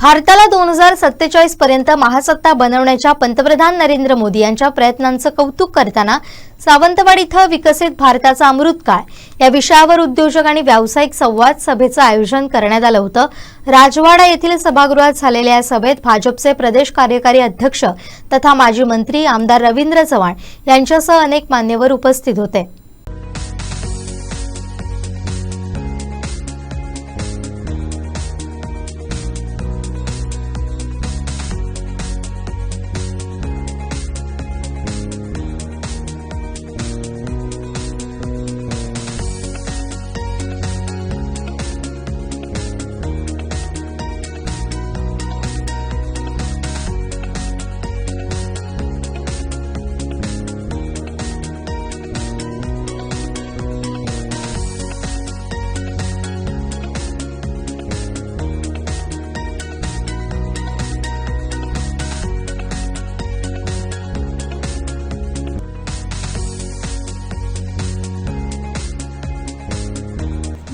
भारताला दोन हजार सत्तेचाळीस पर्यंत महासत्ता बनवण्याच्या पंतप्रधान नरेंद्र मोदी यांच्या प्रयत्नांचं कौतुक करताना सावंतवाड इथं विकसित भारताचा अमृतकाळ या विषयावर उद्योजक आणि व्यावसायिक संवाद सभेचं आयोजन करण्यात आलं होतं. राजवाडा येथील सभागृहात झालेल्या या सभेत भाजपचे प्रदेश कार्यकारी अध्यक्ष तथा माजी मंत्री आमदार रवींद्र चव्हाण यांच्यासह अनेक मान्यवर उपस्थित होते.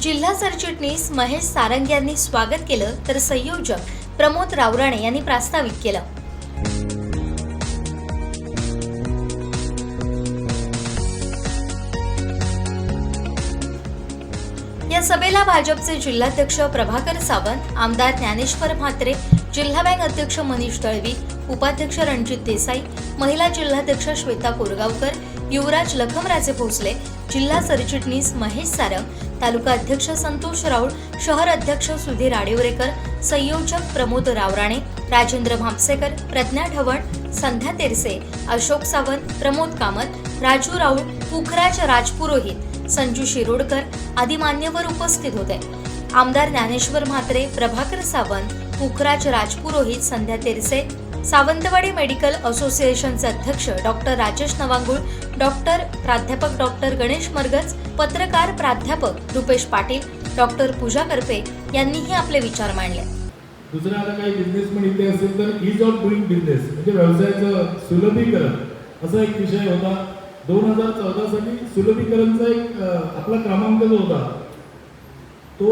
जिल्हा सरचिटणीस महेश सारंग यांनी स्वागत केलं तर संयोजक प्रमोद रावराणे यांनी प्रास्ताविक केलं. या सभेला भाजपचे जिल्हाध्यक्ष प्रभाकर सावंत आमदार ज्ञानेश्वर म्हात्रे जिल्हा बँक अध्यक्ष मनीष दळवी उपाध्यक्ष रणजित देसाई महिला जिल्हाध्यक्ष श्वेता कोरगावकर युवराज लखमराजे भोसले जिल्हा सरचिटणीस महेश सारंग तालुका अध्यक्ष संतोष राऊळ शहर अध्यक्ष सुधीर आडिवरेकर संयोजक प्रमोद रावराणे राजेंद्र भामसेकर प्रज्ञा ढवण संध्या तेरसे अशोक सावंत प्रमोद कामत राजू राऊळ पुखराज राजपुरोहित संजू शिरोडकर आदी मान्यवर उपस्थित होते. आमदार ज्ञानेश्वर म्हात्रे प्रभाकर सावंत पुखराज राजपुरोहित संध्या तेरसे सावंतवाडी मेडिकल असोसिएशनचे अध्यक्ष डॉक्टर राजेश नवांगुळ डॉक्टर प्राध्यापक डॉक्टर गणेश मरगज पत्रकार प्राध्यापक रुपेश पाटील डॉक्टर पूजा करपे यांनीही आपले विचार मांडले. दुसरा आता काही बिझनेसमॅन इथे असेल तर इज ऑफ डुईंग बिझनेस म्हणजे व्यवसायाचं सुलभीकरण. असा एक विषय होता. दोन हजार चौदा साली सुलभीकरणचा एक आपला क्रमांक जो होता. तो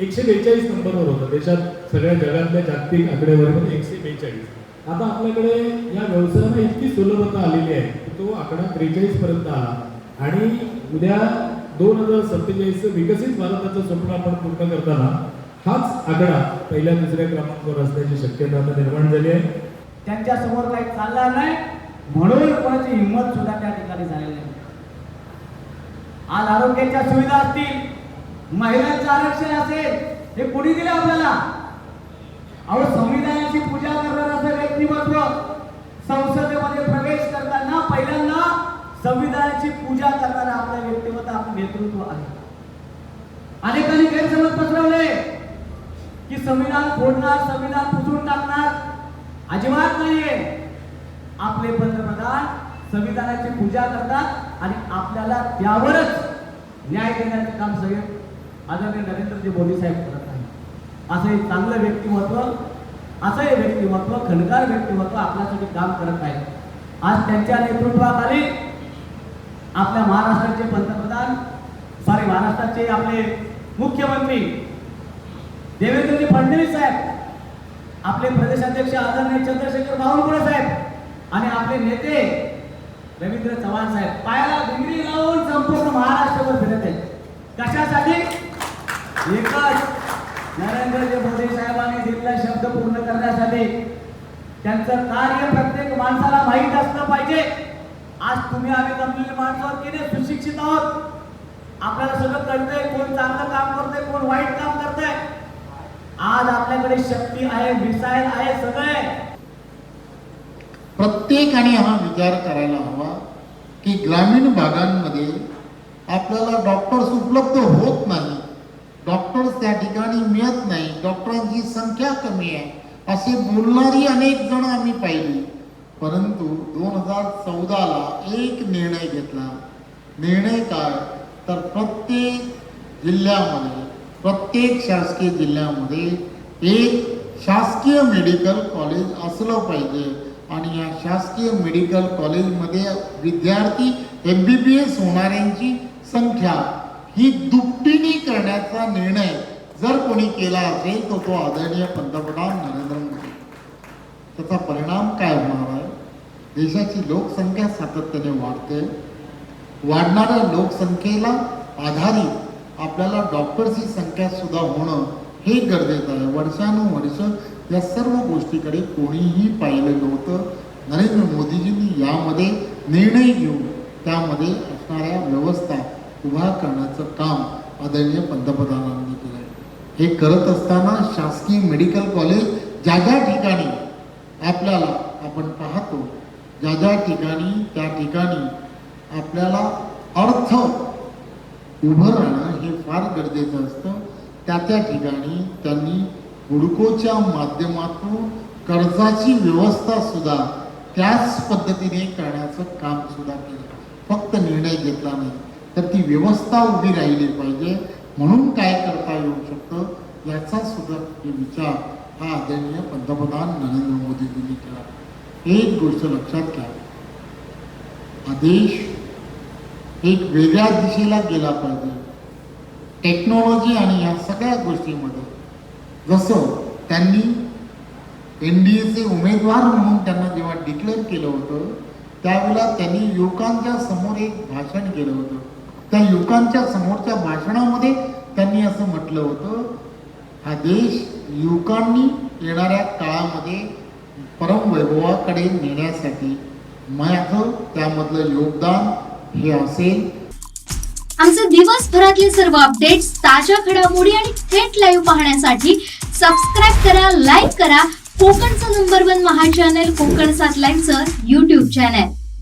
एकशे बेचाळीस नंबरवर होता देशात सगळ्या जगातल्या जागतिक आकडेवारीमध्ये एकशे बेचाळीस. आता आपल्याकडे या व्यवसायाला इतकी सुलभता आलेली आहे की तो आकडा त्रेचाळीस पर्यंत आला. आणि उद्या दोन हजार सत्तेचाळीस विकसित भारताचं स्वप्न आपण पूर्ण करताना हाच आकडा पहिल्या दुसऱ्या क्रमांकावर असण्याची शक्यता आता निर्माण झाली आहे. त्यांच्यासमोर काही चालणार नाही म्हणून कोणाची हिंमत सुद्धा त्या ठिकाणी झालेली नाही. आज आरोग्याच्या सुविधा असतील महिलांचं आरक्षण असेल हे कोणी दिलं आपल्याला? अहो संविधानाची पूजा करणार असं व्यक्तिमत्व संसदेमध्ये प्रवेश करताना पहिल्यांदा संविधानाची पूजा करणारा आपला व्यक्तिमत्व आपलं नेतृत्व आहे. अनेकांनी गैरसमज पसरवले की संविधान फोडणार संविधान पुसून टाकणार अजिबात नाहीये. आपले पंतप्रधान संविधानाची पूजा करतात आणि आपल्याला त्यावरच न्याय देण्याचं काम सगळे आदरणीय नरेंद्रजी मोदी साहेब करतात. असं हे चांगलं व्यक्तिमत्व असं हे व्यक्तिमत्व खणकार व्यक्तिमत्व आपल्यासाठी काम करत आहे. आज त्यांच्या नेतृत्वाखाली आपल्या महाराष्ट्राचे पंतप्रधान सॉरी महाराष्ट्राचे आपले मुख्यमंत्री देवेंद्रजी फडणवीस साहेब आपले प्रदेशाध्यक्ष आदरणीय चंद्रशेखर बावनकुळे साहेब आणि आपले नेते रवींद्र चव्हाण साहेब. पायाला डिग्री लावून संपूर्ण महाराष्ट्रभर फिरत आहेत. कशासाठी? एकच नरेंद्रजी मोदी साहेबांनी दिलेला शब्द पूर्ण करण्यासाठी त्यांचं कार्य प्रत्येक माणसाला माहीत असलं पाहिजे. आज तुम्ही आम्ही जमलेले माणसं आहोत की नाही? सुशिक्षित आहोत. आपल्याला सगळं कळतंय कोण चांगलं काम करतंय कोण वाईट काम करतंय. आज आपल्याकडे शक्ती आहे मिसाईल आहे सगळं. प्रत्येकाने हा विचार करायला हवा की ग्रामीण भागांमध्ये आपल्याला डॉक्टर्स उपलब्ध होत नाही. डॉक्टर्स त्या ठिकाणी मिळत नाही. डॉक्टरांची संख्या कमी आहे. असे बोलणारी अनेक जण आम्ही पाहिली. परंतु दोन हजार चौदाला एक निर्णय घेतला. निर्णय काय? तर प्रत्येक जिल्ह्यामध्ये प्रत्येक शासकीय जिल्ह्यामध्ये एक शासकीय मेडिकल कॉलेज असलं पाहिजे. आणि या शासकीय मेडिकल कॉलेजमध्ये विद्यार्थी एम बी बी एस होणाऱ्यांची संख्या ही दुपटीनी करण्याचा निर्णय जर कोणी केला असेल तर तो आदरणीय पंतप्रधान नरेंद्र मोदी. त्याचा परिणाम काय होणार आहे? देशाची लोकसंख्या सातत्याने वाढते. वाढणाऱ्या लोकसंख्येला आधारित आपल्याला डॉक्टर्सची संख्या सुद्धा होणं हे गरजेचं आहे. वर्षानुवर्ष या सर्व गोष्टीकडे कोणीही पाहिलं नव्हतं. नरेंद्र मोदीजींनी यामध्ये निर्णय घेऊन त्यामध्ये असणाऱ्या व्यवस्था उभा करण्याचं काम आदरणीय पंतप्रधानांनी केलं आहे हे करत असताना शासकीय मेडिकल कॉलेज ज्या ज्या ठिकाणी आपल्याला आपण पाहतो ज्या ज्या ठिकाणी त्या ठिकाणी आपल्याला अर्थ उभं राहणं हे फार गरजेचं असतं. त्या त्या ठिकाणी त्यांनी हुडकोच्या माध्यमातून कर्जाची व्यवस्था सुद्धा त्याच पद्धतीने करण्याचं काम सुद्धा केलं. फक्त निर्णय घेतला नाही. तर ती व्यवस्था उभी राहिली पाहिजे. म्हणून काय करता येऊ शकतं याचा सुद्धा विचार हा आदरणीय पंतप्रधान नरेंद्र मोदीजींनी केला. एक गोष्ट लक्षात घ्या. हा देश एक वेगळ्या दिशेला गेला पाहिजे. टेक्नॉलॉजी आणि या सगळ्या गोष्टीमध्ये जसं त्यांनी एन डी एचे उमेदवार म्हणून त्यांना जेव्हा डिक्लेअर केलं होतं त्यावेळेला त्यांनी युवकांच्या समोर एक भाषण केलं होतं. त्या युवकांच्या समोरच्या भाषणामध्ये त्यांनी असं म्हटलं होतं हा देश युवकांनी येणाऱ्या काळामध्ये परमवैभवाकडे नेण्यासाठी माझं त्यामधलं योगदान हे असेल. आमचे दिवसभरातले सर्व अपडेट्स ताज्या घडामोडी आणि थेट लाईव्ह पाहण्यासाठी सबस्क्राईब करा लाईक करा. कोकणचं number one Maha channel Konkan सात लाईनचं युट्यूब चॅनल